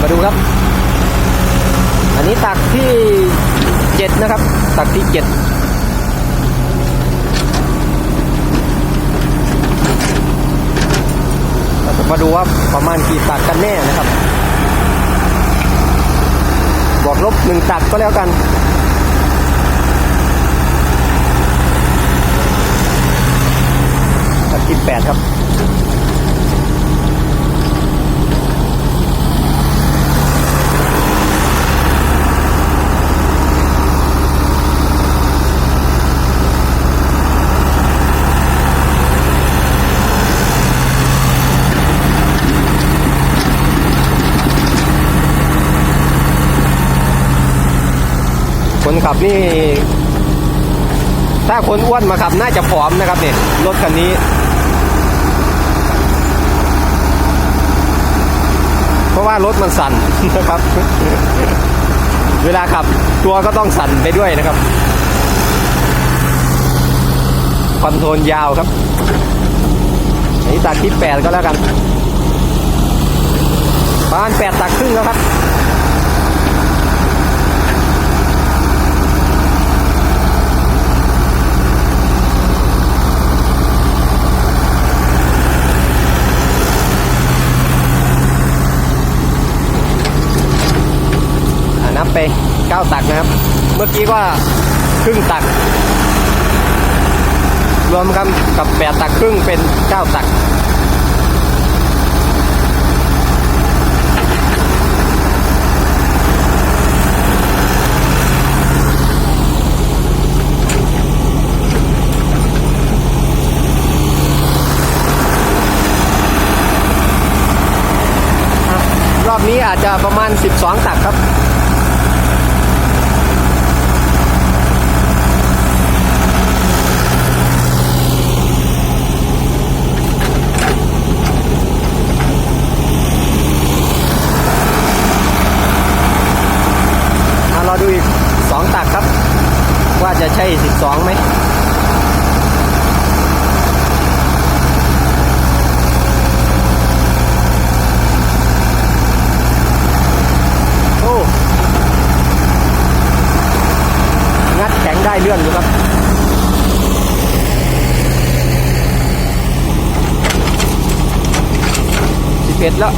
มาดูครับ อันนี้ตักที่เจ็ดนะครับ ตักที่เจ็ดเราจะมาดูว่าประมาณกี่ตักกันแน่นะครับ บอกลบหนึ่งตักก็แล้วกันตักที่แปดครับ คนขับนี่ ถ้าคนอ้วนมาขับน่าจะผอมนะครับเนี่ยรถคันนี้เพราะว่ารถมันสั่นนะครับ เวลาขับตัวก็ต้องสั่นไปด้วยนะครับคอนโทรลยาวครับอันนี้ตักที่แปดก็แล้วกันประมาณแปดตักครึ่งแล้วครับ ไปเก้าตักนะครับ เมื่อกี้ก็ครึ่งตัก รวมกันกับแปดตักครึ่งเป็นเก้าตักรอบนี้อาจจะประมาณ 12 ตักครับ มารอดูอีก 2 ตักครับ ว่าจะใช่12ไหมโอ้งัดแข็งได้เลื่อนอยู่ครับสิบเอ็ดแล้ว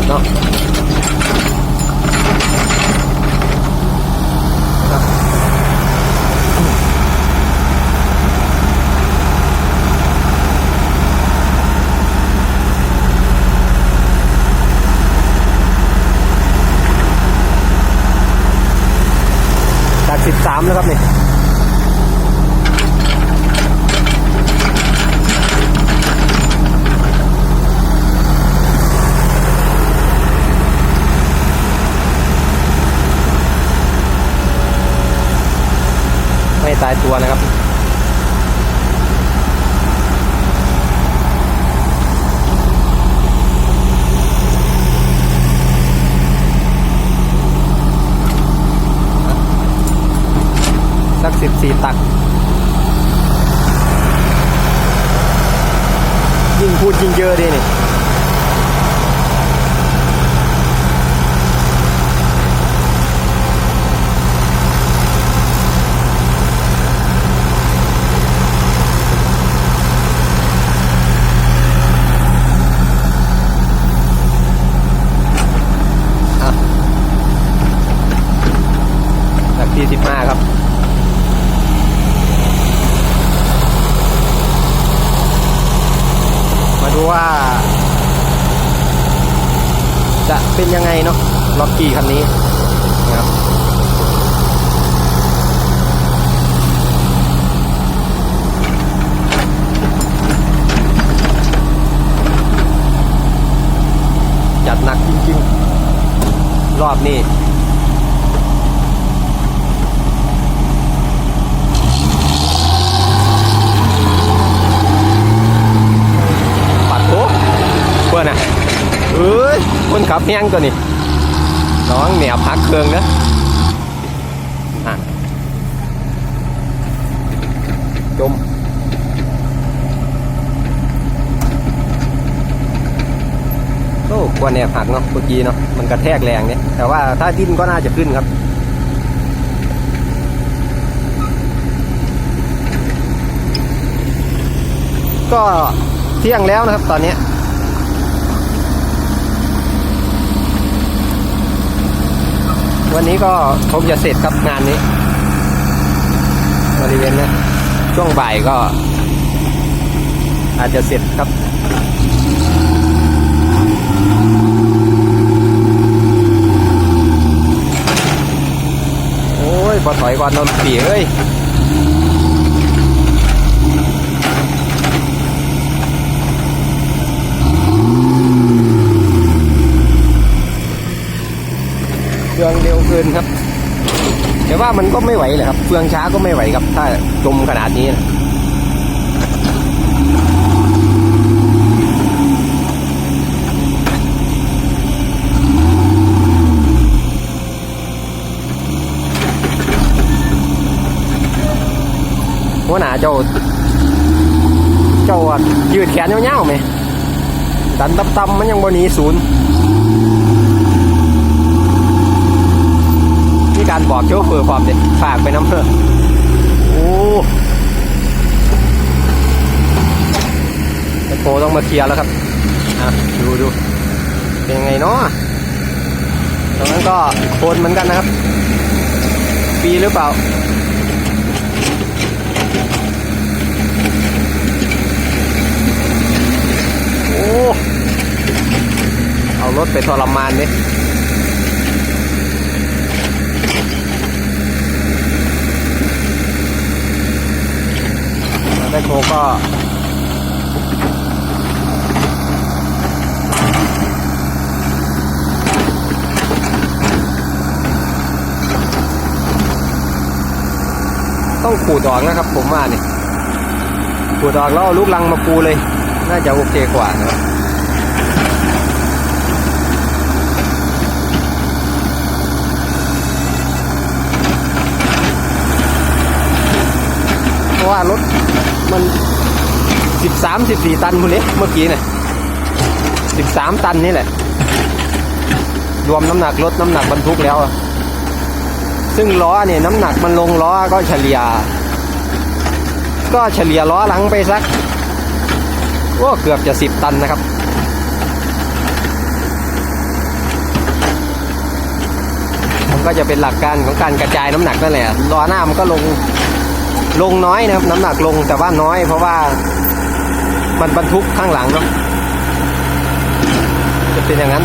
ดดเนาะจากสิบสามแล้วครับนี่ ตายตัวนะครับ สักสิบสี่ตัก ยิ่งพูดยิ่งเยอะดีนี่ อะตักที่สิบห้าครับ มาดู ว่า จะเป็นยังไงเนาะล็อกกี้คันนี้นะครับจัดหนักจรอบนี้ปัดโอ้เพื่อนอะเอ้ย คนขับแห้งตัวนี้ระวังเหนียวพักเครื่องนะอะจมโอ้กลัวแนบหักเนาะเมื่อกี้เนาะมันกระแทกแรงเนี่ยแต่ว่าถ้าดิ้นก็น่าจะขึ้นครับก็เที่ยงแล้วนะครับตอนนี้ วันนี้ก็คงจะเสร็จครับงานนี้ บริเวณนี้ช่วงบ่ายก็ อาจจะเสร็จครับโอ้ยพอถอยก่อนนนปีเอ้ย เครื่องเร็วเกิ นครับ แต่ว่ามันก็ไม่ไหวเลยครับเฟืองช้าก็ไม่ไหวครับ ถ้าจมขนาดนี้นะหัวหน้าเจ้า เจ้ายืดแขนเงาวๆไหมดันตับๆมันยังบนนี้ศูนย์ีการบอกโชเฟอร์ความเด็ดฝากไปน้ำเพอโอ้ไอโปต้องมาเคลียร์แล้วครับอะดูดูเป็นยังไงเนาะตรงนั้นก็โคนเหมือนกันนะครับ ปีหรือเปล่าโอ้เอารถไปทรมานดิ แม่โค ก็ ต้องขูดออกนะครับ ผมว่านี่ขูดออกแล้วเอาลูกลังมาปูเลย น่าจะโอเคกว่านะครับเพราะว่ารถ มันสิบสามสิบสี่ตันคุณเล็กเมื่อกี้เนี่ยสิบสามตันนี่แหละ รวมน้ำหนักรถน้ำหนักบรรทุกแล้ว ซึ่งล้อเนี่ยน้ำหนักมันลงล้อก็เฉลี่ย ก็เฉลี่ยล้อหลังไปสักก็เกือบจะสิบตันนะครับมันก็จะเป็นหลักการของการกระจายน้ำหนักนั่นแหละล้อหน้ามันก็ลง ลงน้อยนะครับ น้ำหนักลงแต่ว่าน้อย เพราะว่ามันบรรทุกข้างหลังเนาะจะเป็นอย่างนั้น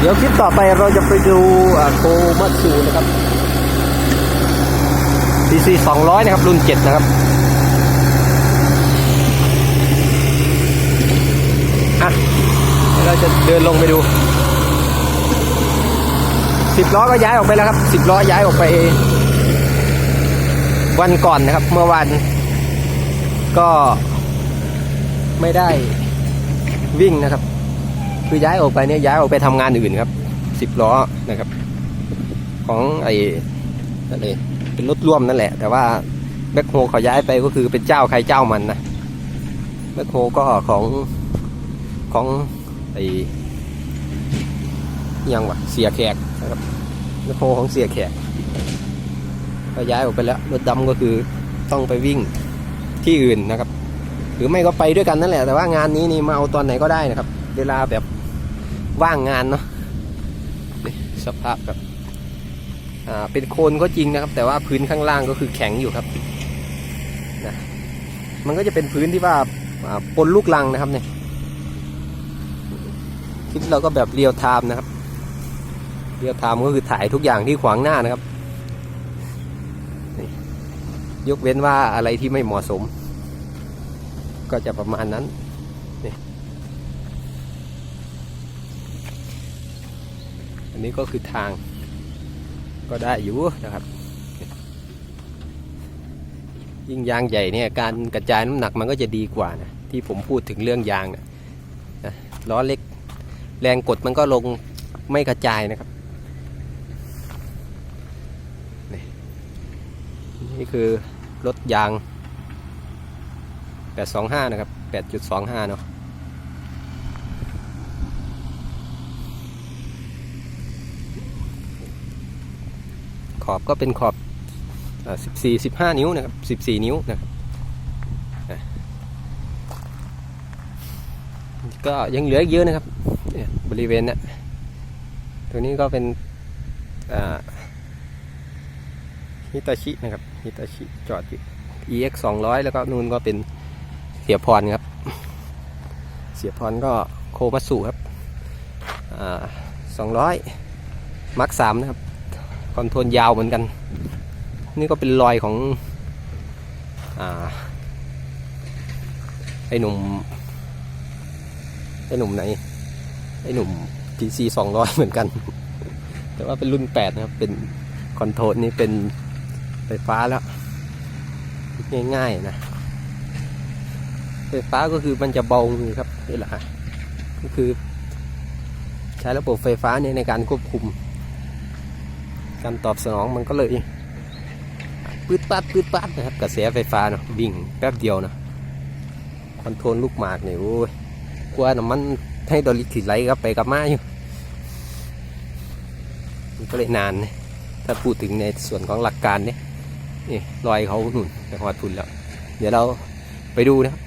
เดี๋ยวคลิปต่อไปเราจะไปดูโคมัตสึนะครับ DC 200 นะครับ รุ่น 7 นะครับ อะเดี๋ยวเราจะเดินลงไปดู 10 ล้อก็ย้ายออกไปแล้วครับ 10 ล้อย้ายออกไป วันก่อนนะครับ เมื่อวานก็ไม่ได้วิ่งนะครับ คือย้ายออกไปเนี่ยย้ายออกไปทำงานอื่นครับสิบล้อนะครับ ของไอ้นั่นเองเป็นรถร่วมนั่นแหละ แต่ว่าแบ็คโฮเขาย้ายไปก็คือเป็นเจ้าใครเจ้ามันนะแบ็คโฮก็ของของไอ้ยังวะเสียแขกนะครับแบ็คโฮของเสียแขกก็ย้ายออกไปแล้วรถดำก็คือต้องไปวิ่งที่อื่นนะครับ หรือไม่ก็ไปด้วยกันนั่นแหละแต่ว่างานนี้นี่มาเอาตอนไหนก็ได้นะครับ เวลาแบบ ว่างงานเนาะนี่สภาพแบบอ่าเป็นโคลนก็จริงนะครับ แต่ว่าพื้นข้างล่างก็คือแข็งอยู่ครับนะมันก็จะเป็นพื้นที่ว่าปนลูกลังนะครับเนี่ยคลิปเราก็แบบเรียลไทม์นะครับเรียลไทม์ก็คือถ่ายทุกอย่างที่ขวางหน้านะครับยกเว้นว่าอะไรที่ไม่เหมาะสม ก็จะประมาณนั้น อันนี้ก็คือทางก็ได้อยู่นะครับ ยิ่งยางใหญ่เนี่ยการกระจายน้ำหนักมันก็จะดีกว่านะที่ผมพูดถึงเรื่องยางนะล้อเล็กแรงกดมันก็ลงไม่กระจายนะครับนี่นี่คือรถยาง 825 นะครับ 8.25 เนาะ อบก็เป็นขอบ 14 15 นิ้วนะครับ14 นิ้วนะครับก็ยังเหลืออีกเยอะนะครับเนี่ยบริเวณนี้ตัวนี้ก็เป็นฮิตาชินะครับฮิตาชิจอดอยู่ EX 200 แล้วก็นู่นก็เป็นเสียพรครับ เสียพรก็โคมัสุครับสองร้อยมาร์คสามนะครับ อนโทรลยาวเหมือนกัน นี่ก็เป็นรอยของอไอหนุ่มไอหนุ่มไหนไอหนุ่ม PC 200 เหมือนกัน แต่ว่าเป็นรุ่น 8 นะครับ เป็นคอนโทรลนี่เป็นไฟฟ้าแล้ว ง่ายๆนะ ไฟฟ้าก็คือมันจะเบามือครับนี่แหละก็คือ ใช้ระบบไฟฟ้าเนี่ยในการควบคุม การตอบสนองมันก็เลยปืดปัดปืดปัดนะครับกระแสไฟฟ้าเนาะวิ่งแป๊บเดียวนะคอนโทรลลูกหมากเนี่ยโอ้ยกลัวน้ำมันให้ดอลลิกถิไหลกลับไปกลับมาอยู่มันก็เลยนานนะถ้าพูดถึงในส่วนของหลักการเนี่ยนี่รอยเขาหนุนแต่หอดทุนแล้ว เดี๋ยวเราไปดูนะครับ